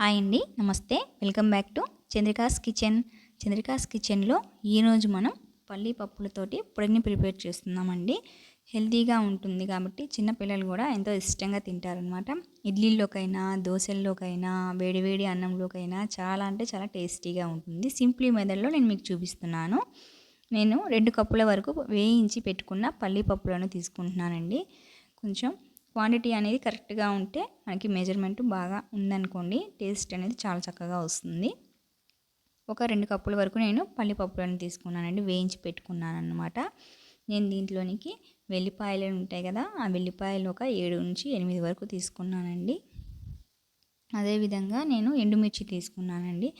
Hi అండి namaste. Welcome back to Chandrika's kitchen. Chandrika's కిచెన్లో ఈరోజు మనం పల్లి పప్పులతోటి పొడిని ప్రిపేర్ చేస్తున్నామండి. హెల్తీగా ఉంటుంది కాబట్టి చిన్నపిల్లలు కూడా ఎంతో ఇష్టంగా తింటారనమాట ఇడ్లీలోకైనా దోశల్లోకైనా వేడివేడి అన్నంలోకైనా చాలా అంటే చాలా టేస్టీగా ఉంటుంది. సింప్లీ మెథడ్లో నేను మీకు చూపిస్తున్నాను. నేను రెండు కప్పుల వరకు వేయించి పెట్టుకున్న పల్లి పప్పులను తీసుకుంటున్నానండి. కొంచెం క్వాంటిటీ అనేది కరెక్ట్గా ఉంటే మనకి మెజర్మెంట్ బాగా ఉందనుకోండి టేస్ట్ అనేది చాలా చక్కగా వస్తుంది. ఒక రెండు కప్పుల వరకు నేను పల్లిపప్పులను తీసుకున్నానండి వేయించి పెట్టుకున్నాను అనమాట నేను దీంట్లోనికి వెల్లిపాయలు ఉంటాయి కదా ఆ వెల్లిపాయలు ఒక ఏడు నుంచి ఎనిమిది వరకు తీసుకున్నానండి. అదేవిధంగా నేను ఎండుమిర్చి తీసుకున్నానండి.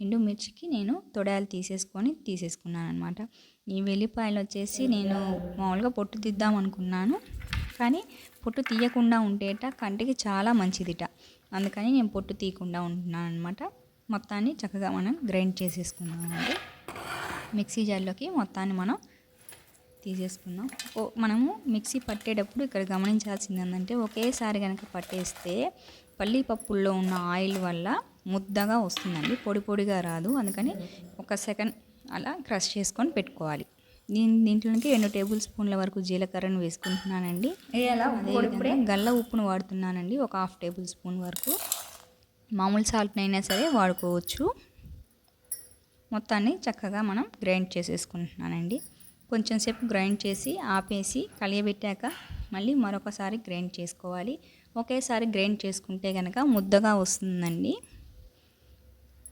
ఎండుమిర్చికి నేను తొడాలు తీసేసుకొని తీసేసుకున్నాను అనమాట ఈ వెల్లిపాయలు వచ్చేసి నేను మామూలుగా పొట్టు తీద్దాం అనుకున్నాను కానీ పొట్టు తీయకుండా ఉంటేట కంటికి చాలా మంచిదిట. అందుకని నేను పొట్టు తీయకుండా ఉంటున్నాను అనమాట మొత్తాన్ని చక్కగా మనం గ్రైండ్ చేసేసుకున్నామండి మిక్సీ జార్లోకి మొత్తాన్ని మనం తీసేసుకుందాం. ఓ మనము మిక్సీ పట్టేటప్పుడు ఇక్కడ గమనించాల్సింది ఏంటంటే ఒకేసారి కనుక పట్టేస్తే పల్లీ పప్పుల్లో ఉన్న ఆయిల్ వల్ల ముద్దగా వస్తుందండి. పొడి పొడిగా రాదు. అందుకని ఒక సెకండ్ అలా క్రష్ చేసుకొని పెట్టుకోవాలి. దీని దీంట్లోకి రెండు టేబుల్ స్పూన్ల వరకు జీలకర్రను వేసుకుంటున్నానండి. అదేవిధంగా గల్ల ఉప్పును వాడుతున్నానండి. ఒక హాఫ్ టేబుల్ స్పూన్ వరకు. మామూలు సాల్ట్ అయినా సరే వాడుకోవచ్చు. మొత్తాన్ని చక్కగా మనం గ్రైండ్ చేసేసుకుంటున్నానండి. కొంచెం సేపు గ్రైండ్ చేసి ఆపేసి కలియబెట్టాక మళ్ళీ మరొకసారి గ్రైండ్ చేసుకోవాలి. ఒకేసారి గ్రైండ్ చేసుకుంటే కనుక ముద్దగా వస్తుందండి.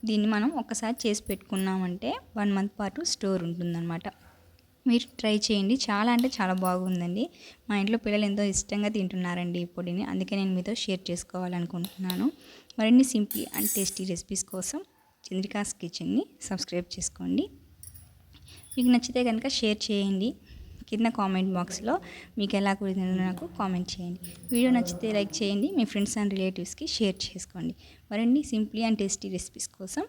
దీన్ని మనం ఒకసారి చేసి పెట్టుకున్నామంటే వన్ మంత్ పాటు స్టోర్ ఉంటుందన్నమాట. మీరు ట్రై చేయండి. చాలా అంటే చాలా బాగుందండి. మా ఇంట్లో పిల్లలు ఎంతో ఇష్టంగా తింటున్నారండి ఈ పొడిని. అందుకే నేను మీతో షేర్ చేసుకోవాలనుకుంటున్నాను. మరిన్ని సింప్లీ అండ్ టేస్టీ రెసిపీస్ కోసం చంద్రికాస్ కిచెన్ని సబ్స్క్రైబ్ చేసుకోండి. మీకు నచ్చితే కనుక షేర్ చేయండి. కింద కామెంట్ బాక్స్లో మీకు ఎలా కుదిరిందో నాకు కామెంట్ చేయండి. వీడియో నచ్చితే లైక్ చేయండి. మీ ఫ్రెండ్స్ అండ్ రిలేటివ్స్కి షేర్ చేసుకోండి. మరిన్ని సింప్లీ అండ్ టేస్టీ రెసిపీస్ కోసం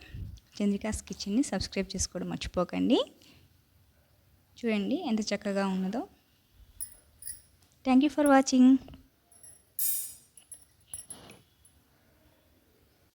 చంద్రికాస్ కిచెన్ని సబ్స్క్రైబ్ చేసుకోవడం మర్చిపోకండి. చూడండి ఎంత చక్కగా ఉన్నదో. Thank you for watching